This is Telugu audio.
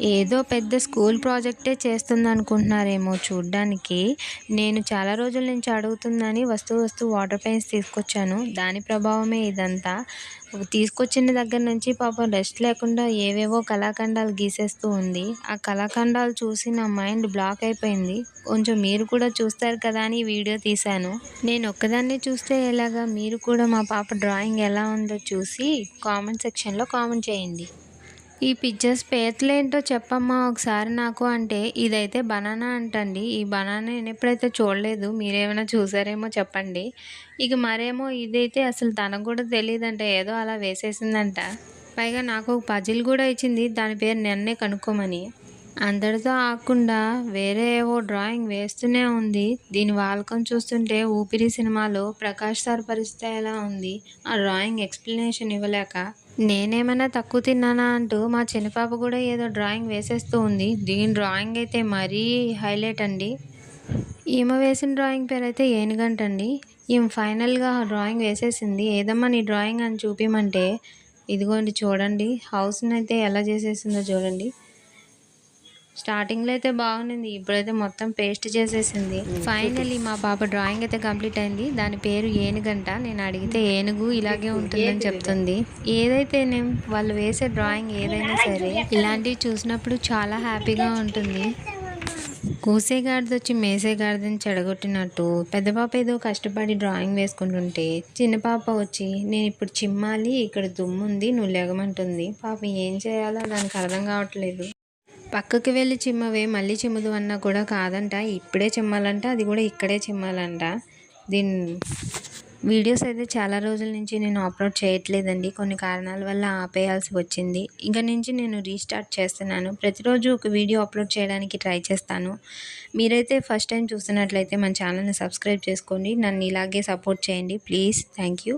ఏదో పెద్ద స్కూల్ ప్రాజెక్టే చేస్తుంది అనుకుంటున్నారేమో చూడ్డానికి. నేను చాలా రోజుల నుంచి అడుగుతుందని వస్తూ వస్తూ వాటర్ పెయింట్స్ తీసుకొచ్చాను. దాని ప్రభావమే ఇదంతా. తీసుకొచ్చిన దగ్గర నుంచి పాపం రెస్ట్ లేకుండా ఏవేవో కళాఖండాలు గీసేస్తూ ఉంది. ఆ కళాఖండాలు చూసి నా మైండ్ బ్లాక్ అయిపోయింది. కొంచెం మీరు కూడా చూస్తారు కదా అని వీడియో తీశాను. నేను ఒక్కదాన్ని చూస్తే ఎలాగా? మీరు కూడా మా పాప డ్రాయింగ్ ఎలా ఉందో చూసి కామెంట్ సెక్షన్లో కామెంట్ చేయండి. ఈ పిక్చర్స్ పేర్లేంటో చెప్పమ్మా ఒకసారి నాకు అంటే ఇదైతే బనానా అంటండి. ఈ బనానా నేను ఎప్పుడైతే చూడలేదు మీరేమైనా చూసారేమో చెప్పండి. ఇక మరేమో ఇదైతే అసలు తనకు కూడా తెలియదంట ఏదో అలా వేసేసిందంట. పైగా నాకు ఒక పజిల్ కూడా ఇచ్చింది దాని పేరు నన్నే కనుక్కోమని. అందరితో ఆకుండా వేరే ఏవో డ్రాయింగ్ వేస్తూనే ఉంది. దీని వాలకం చూస్తుంటే ఊపిరి సినిమాలో ప్రకాష్ సార్ పరిస్థితి ఎలా ఉంది? ఆ డ్రాయింగ్ ఎక్స్ప్లెనేషన్ ఇవ్వలేక నేనేమైనా తక్కువ తిన్నానా? అంటూ మా చిన్నపాప కూడా ఏదో డ్రాయింగ్ వేసేస్తూ ఉంది. దీని డ్రాయింగ్ అయితే మరీ హైలైట్ అండి. ఈమె వేసిన డ్రాయింగ్ పేరు అయితే ఏనుగంట అండి. ఈమె ఫైనల్గా డ్రాయింగ్ వేసేసింది. ఏదమ్మా నీ డ్రాయింగ్ అని చూపిమంటే ఇదిగోండి చూడండి హౌస్ని అయితే ఎలా చేసేసిందో చూడండి. స్టార్టింగ్లో అయితే బాగుంది ఇప్పుడైతే మొత్తం పేస్ట్ చేసేసింది. ఫైనలీ మా పాప డ్రాయింగ్ అయితే కంప్లీట్ అయింది. దాని పేరు ఏనుగంట. నేను అడిగితే ఏనుగు ఇలాగే ఉంటుందని చెప్తుంది. ఏదైతే నేను వాళ్ళు వేసే డ్రాయింగ్ ఏదైనా సరే ఇలాంటివి చూసినప్పుడు చాలా హ్యాపీగా ఉంటుంది. కూసేగాడిది వచ్చి మేసేగాడిదని చెడగొట్టినట్టు పెద్ద పాప ఏదో కష్టపడి డ్రాయింగ్ వేసుకుంటుంటే చిన్న పాప వచ్చి నేను ఇప్పుడు చిమ్మాలి ఇక్కడ దుమ్ముంది నువ్వు లెగమంటుంది పాప ఏం చేయాలో దానికి అర్థం కావట్లేదు. పక్కకి వెళ్ళి చిమ్మవే మళ్ళీ చిమ్మదు అన్నా కూడా కాదంట. ఇప్పుడే చిమ్మాలంట అది కూడా ఇక్కడే చిమ్మాలంట. దీని వీడియోస్ అయితే చాలా రోజుల నుంచి నేను అప్లోడ్ చేయట్లేదండి. కొన్ని కారణాల వల్ల ఆపేయాల్సి వచ్చింది. ఇక నుంచి నేను రీస్టార్ట్ చేస్తున్నాను. ప్రతిరోజు ఒక వీడియో అప్లోడ్ చేయడానికి ట్రై చేస్తాను. మీరైతే ఫస్ట్ టైం చూస్తున్నట్లయితే మన ఛానల్ని సబ్స్క్రైబ్ చేసుకోండి. నన్ను ఇలాగే సపోర్ట్ చేయండి. Please thank you.